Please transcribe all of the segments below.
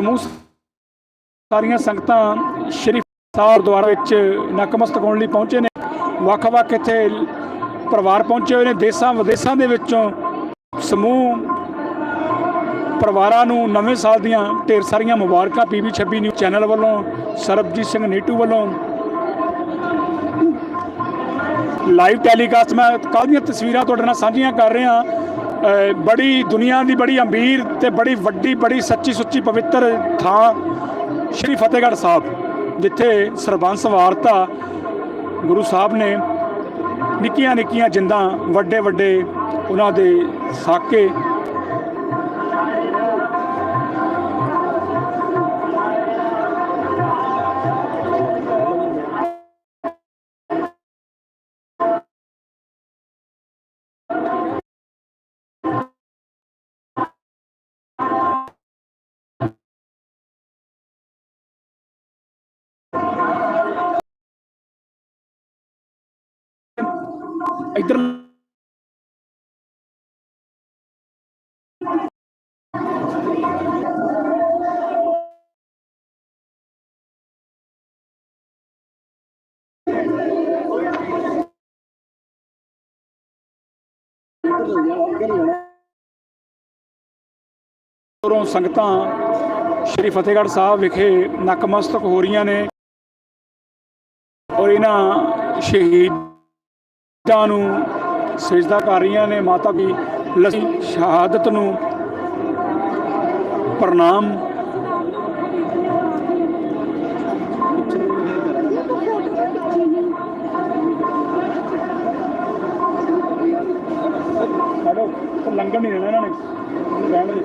ਸਮੂਹ ਸਾਰੀਆਂ ਸੰਗਤਾਂ ਸ਼੍ਰੀ ਸਾਹਿਬ ਦੁਆਰਾ ਵਿੱਚ ਨਕਮਸਤਕ ਹੋਣ ਲਈ ਪਹੁੰਚੇ ਨੇ। ਵੱਖ-ਵੱਖ ਇੱਥੇ ਪਰਿਵਾਰ ਪਹੁੰਚੇ ਹੋਏ ਨੇ। ਦੇਸ਼ਾਂ ਵਿਦੇਸ਼ਾਂ ਦੇ ਵਿੱਚੋਂ ਸਮੂਹ ਪਰਿਵਾਰਾਂ ਨੂੰ ਨਵੇਂ ਸਾਲ ਦੀਆਂ ਢੇਰ ਸਾਰੀਆਂ ਮੁਬਾਰਕਾਂ ਪੀਬੀ 26 ਨਿਊਜ਼ ਚੈਨਲ ਵੱਲੋਂ, ਸਰਬਜੀਤ ਸਿੰਘ ਨੀਟੂ ਵੱਲੋਂ। ਲਾਈਵ ਟੈਲੀਕਾਸਟ ਮੈਂ ਕੱਲ੍ਹ ਦੀਆਂ ਤਸਵੀਰਾਂ ਤੁਹਾਡੇ ਨਾਲ ਸਾਂਝੀਆਂ ਕਰ ਰਿਹਾ। ਬੜੀ ਦੁਨੀਆ ਦੀ ਬੜੀ ਅਮੀਰ ਤੇ ਬੜੀ ਵੱਡੀ, ਬੜੀ ਸੱਚੀ ਸੁੱਚੀ ਪਵਿੱਤਰ ਥਾਂ ਸ਼੍ਰੀ ਫਤਿਹਗੜ੍ਹ ਸਾਹਿਬ, ਜਿੱਥੇ ਸਰਬੰਸ ਵਾਰਤਾ ਗੁਰੂ ਸਾਹਿਬ ਨੇ ਨਿੱਕੀਆਂ ਨਿੱਕੀਆਂ ਜਿੰਦਾਂ ਵੱਡੇ ਵੱਡੇ ਉਹਨਾਂ ਦੇ ਸਾਕੇ ਇੱਧਰ ਉਰੋਂ ਸੰਗਤਾਂ ਸ਼੍ਰੀ ਫਤਿਹਗੜ੍ਹ ਸਾਹਿਬ ਵਿਖੇ ਨਕਮਸਤਕ ਹੋ ਰਹੀਆਂ ਨੇ ਔਰ ਇਹਨਾਂ ਸ਼ਹੀਦਾਂ ਨੂੰ ਸਜਦਾ ਕਰ ਰਹੀਆਂ ਨੇ, ਮਾਤਾ ਦੀ ਲਸੀ, ਸ਼ਹਾਦਤ ਨੂੰ ਪ੍ਰਣਾਮ। ਹੈਲੋ ਲੰਗਰ ਨਹੀਂ ਦੇਣਾ ਇਹਨਾਂ ਨੇ। ਰਹਿਣ ਦੇ।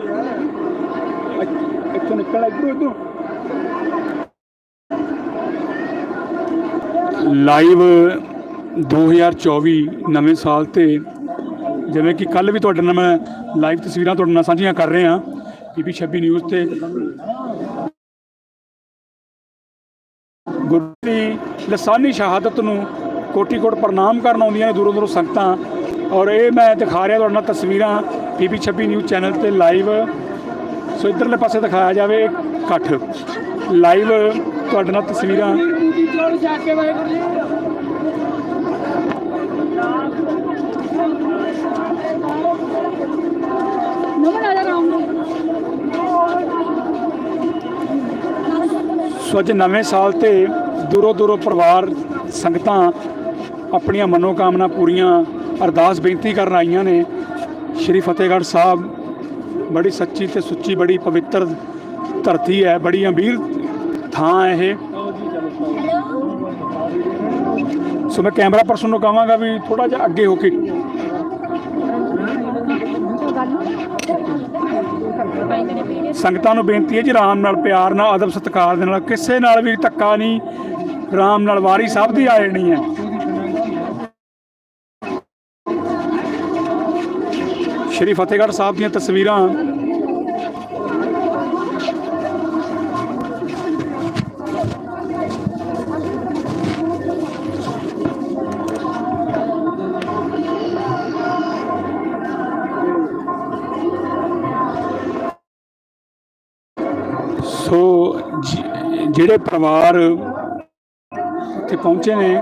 ਇੱਥੋਂ ਨਿਕਲ ਇੱਧਰੋਂ ਇੱਧਰੋਂ। ਲਾਈਵ 2024 ਨਵੇਂ ਸਾਲ ਤੇ ਜਿਵੇਂ ਕਿ ਕੱਲ ਵੀ ਤੁਹਾਡੇ ਨਾਲ ਮੈਂ ਲਾਈਵ ਤਸਵੀਰਾਂ ਤੁਹਾਡੇ ਨਾਲ ਸਾਂਝੀਆਂ ਕਰ ਰਹੇ ਹਾਂ ਪੀਪੀ 26 ਨਿਊਜ਼ ਤੇ। ਗੁਰੂ ਦੀ ਲਸਾਨੀ ਸ਼ਹਾਦਤ ਨੂੰ ਕੋਟੀ ਕੋਟ ਪ੍ਰਣਾਮ ਕਰਨ ਆਉਂਦੀਆਂ ਨੇ ਦੂਰੋਂ ਦੂਰੋਂ ਸੰਗਤਾਂ। ਔਰ ਇਹ ਮੈਂ ਦਿਖਾ ਰਿਹਾ ਤੁਹਾਡੇ ਨਾਲ ਤਸਵੀਰਾਂ ਪੀਪੀ 26 ਨਿਊਜ਼ ਚੈਨਲ ਤੇ ਲਾਈਵ ਸੋ ਇਧਰਲੇ ਪਾਸੇ ਦਿਖਾਇਆ ਜਾਵੇ ਇਕੱਠ। ਲਾਈਵ ਤੁਹਾਡੇ ਨਾਲ ਤਸਵੀਰਾਂ ਨਮਨ ਆ ਜਾ ਰਾਮ ਨੂੰ ਸੋ ਅੱਜ ਨਵੇਂ ਸਾਲ ਤੇ ਦੂਰੋਂ ਦੂਰੋਂ ਪਰਿਵਾਰ ਸੰਗਤਾਂ ਆਪਣੀਆਂ ਮਨੋਕਾਮਨਾ ਪੂਰੀਆਂ ਅਰਦਾਸ ਬੇਨਤੀ ਕਰਨ ਆਈਆਂ ਨੇ। ਸ਼੍ਰੀ ਫਤਿਹਗੜ੍ਹ ਸਾਹਿਬ ਬੜੀ ਸੱਚੀ ਤੇ ਸੁੱਚੀ, ਬੜੀ ਪਵਿੱਤਰ ਧਰਤੀ ਹੈ, ਬੜੀ ਅਮੀਰ ਥਾਂ ਹੈ ਇਹ। ਸੋ ਮੈਂ ਕੈਮਰਾ ਪਰਸਨ ਨੂੰ ਕਹਾਂਗਾ ਵੀ ਥੋੜਾ ਜਿਹਾ ਅੱਗੇ ਹੋ ਕੇ ਸੰਗਤਾਂ ਨੂੰ ਬੇਨਤੀ ਹੈ ਜੀ ਆਰਾਮ ਨਾਲ ਪਿਆਰ ਨਾਲ, ਅਦਬ ਸਤਿਕਾਰ ਦੇ ਨਾਲ, ਕਿਸੇ ਨਾਲ ਵੀ ਧੱਕਾ ਨਹੀਂ ਆਰਾਮ ਨਾਲ ਵਾਰੀ ਸਭ ਦੀ ਆ ਜਾਣੀ ਹੈ। ਸ਼੍ਰੀ ਫਤਿਹਗੜ੍ਹ ਸਾਹਿਬ ਦੀਆਂ ਤਸਵੀਰਾਂ ਸੋ ਜਿਹੜੇ ਪਰਿਵਾਰ 'ਤੇ ਪਹੁੰਚੇ ਨੇ।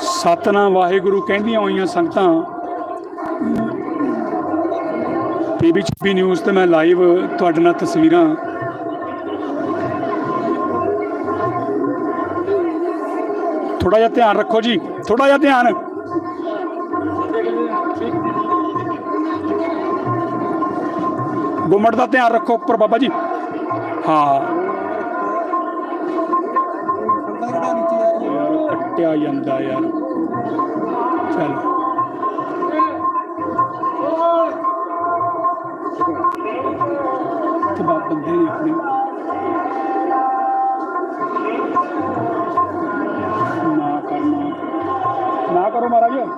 ਸਤਨਾਮ ਵਾਹਿਗੁਰੂ ਕਹਿੰਦੀਆਂ ਹੋਈਆਂ ਸੰਗਤਾਂ। ਪੀਬੀ ਚੀਪੀ ਨਿਊਜ਼ ਤੇ ਮੈਂ ਲਾਈਵ ਤੁਹਾਡੇ ਨਾਲ ਤਸਵੀਰਾਂ ਥੋੜਾ ਜਿਹਾ ਧਿਆਨ ਰੱਖੋ ਜੀ ਥੋੜਾ ਜਿਹਾ ਧਿਆਨ। ਗੁੰਮਟ ਦਾ ਧਿਆਨ ਰੱਖੋ ਉੱਪਰ ਬਾਬਾ ਜੀ। ਹਾਂ। ਕੱਟਿਆ ਜਾਂਦਾ ਯਾਰ। ਚਲ।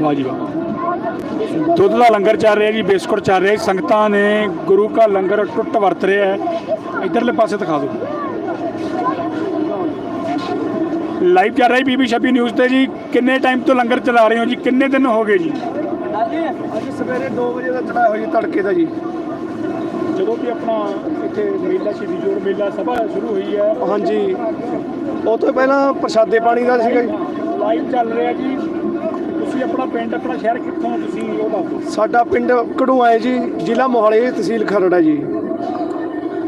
ਵਾਹ ਜੀ ਵਾਹ ਦੁੱਧ ਦਾ ਲੰਗਰ ਚੱਲ ਰਿਹਾ ਜੀ ਬਿਸਕੁਟ ਚੱਲ ਰਿਹਾ ਸੰਗਤਾਂ ਨੇ ਗੁਰੂ ਕਾ ਲੰਗਰ ਟੁੱਟ ਵਰਤ ਰਿਹਾ ਹੈ। ਇਧਰਲੇ ਪਾਸੇ ਦਿਖਾ ਦਿਓ। ਲਾਈਵ ਚੱਲ ਰਿਹਾ ਬੀਬੀ ਛੱਬੀ ਨਿਊਜ਼ ਤੇ ਜੀ। ਕਿੰਨੇ ਟਾਈਮ ਤੋਂ ਲੰਗਰ ਚਲਾ ਰਹੇ ਹੋ ਜੀ? ਕਿੰਨੇ ਦਿਨ ਹੋ ਗਏ ਜੀ? ਅੱਜ ਸਵੇਰੇ 2 ਵਜੇ ਦਾ ਚੜਾਇਆ ਹੋਇਆ ਤੜਕੇ ਦਾ ਜੀ। ਜਦੋਂ ਵੀ ਆਪਣਾ ਇੱਥੇ ਮੇਲਾ ਸ਼੍ਰੀ ਜੋੜ ਮੇਲਾ ਸਭਾ ਸ਼ੁਰੂ ਹੋਈ ਹੈ। ਹਾਂਜੀ। ਉਹ ਤੋਂ ਪਹਿਲਾਂ ਪ੍ਰਸ਼ਾਦੇ ਪਾਣੀ ਦਾ ਸੀਗਾ ਜੀ। ਲਾਈਵ ਚੱਲ ਰਿਹਾ ਜੀ। ਤੁਸੀਂ ਆਪਣਾ ਪਿੰਡ ਆਪਣਾ ਸ਼ਹਿਰ ਕਿੱਥੋਂ ਤੁਸੀਂ ਉਹ ਦੱਸ ਦਿਓ। ਸਾਡਾ ਪਿੰਡ ਕਢੂਆ ਹੈ ਜੀ ਜ਼ਿਲ੍ਹਾ ਮੋਹਾਲੀ ਤਹਿਸੀਲ ਖਰੜ ਹੈ ਜੀ।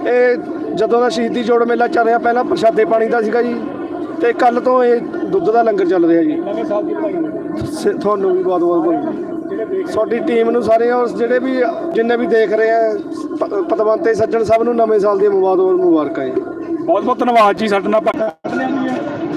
ਇਹ ਜਦੋਂ ਦਾ ਸ਼ਹੀਦੀ ਜੋੜ ਮੇਲਾ ਚੱਲ ਰਿਹਾ ਪਹਿਲਾਂ ਪ੍ਰਸ਼ਾਦੇ ਪਾਣੀ ਦਾ ਸੀਗਾ ਜੀ ਤੇ ਕੱਲ ਤੋਂ ਇਹ ਦੁੱਧ ਦਾ ਲੰਗਰ ਚੱਲ ਰਿਹਾ ਜੀ। ਨਵੇਂ ਸਾਲ ਦੀ ਵਧਾਈਆਂ ਹੋਣ। ਸ- ਤੁਹਾਨੂੰ ਵੀ ਬਹੁਤ ਬਹੁਤ ਜਿਹੜੇ ਦੇਖ ਸਾਡੀ ਟੀਮ ਨੂੰ ਸਾਰੇ ਔਰ ਜਿਹੜੇ ਵੀ ਜਿੰਨੇ ਵੀ ਦੇਖ ਰਹੇ ਆ ਪ- ਪਤਵੰਤੇ ਸੱਜਣ ਸਭ ਨੂੰ ਨਵੇਂ ਸਾਲ ਦੀਆਂ ਬਹੁਤ ਮੁਬਾਰਕਾਂ ਜੀ। ਬਹੁਤ ਬਹੁਤ ਧੰਨਵਾਦ ਜੀ ਸਾਡੇ ਨਾਲ।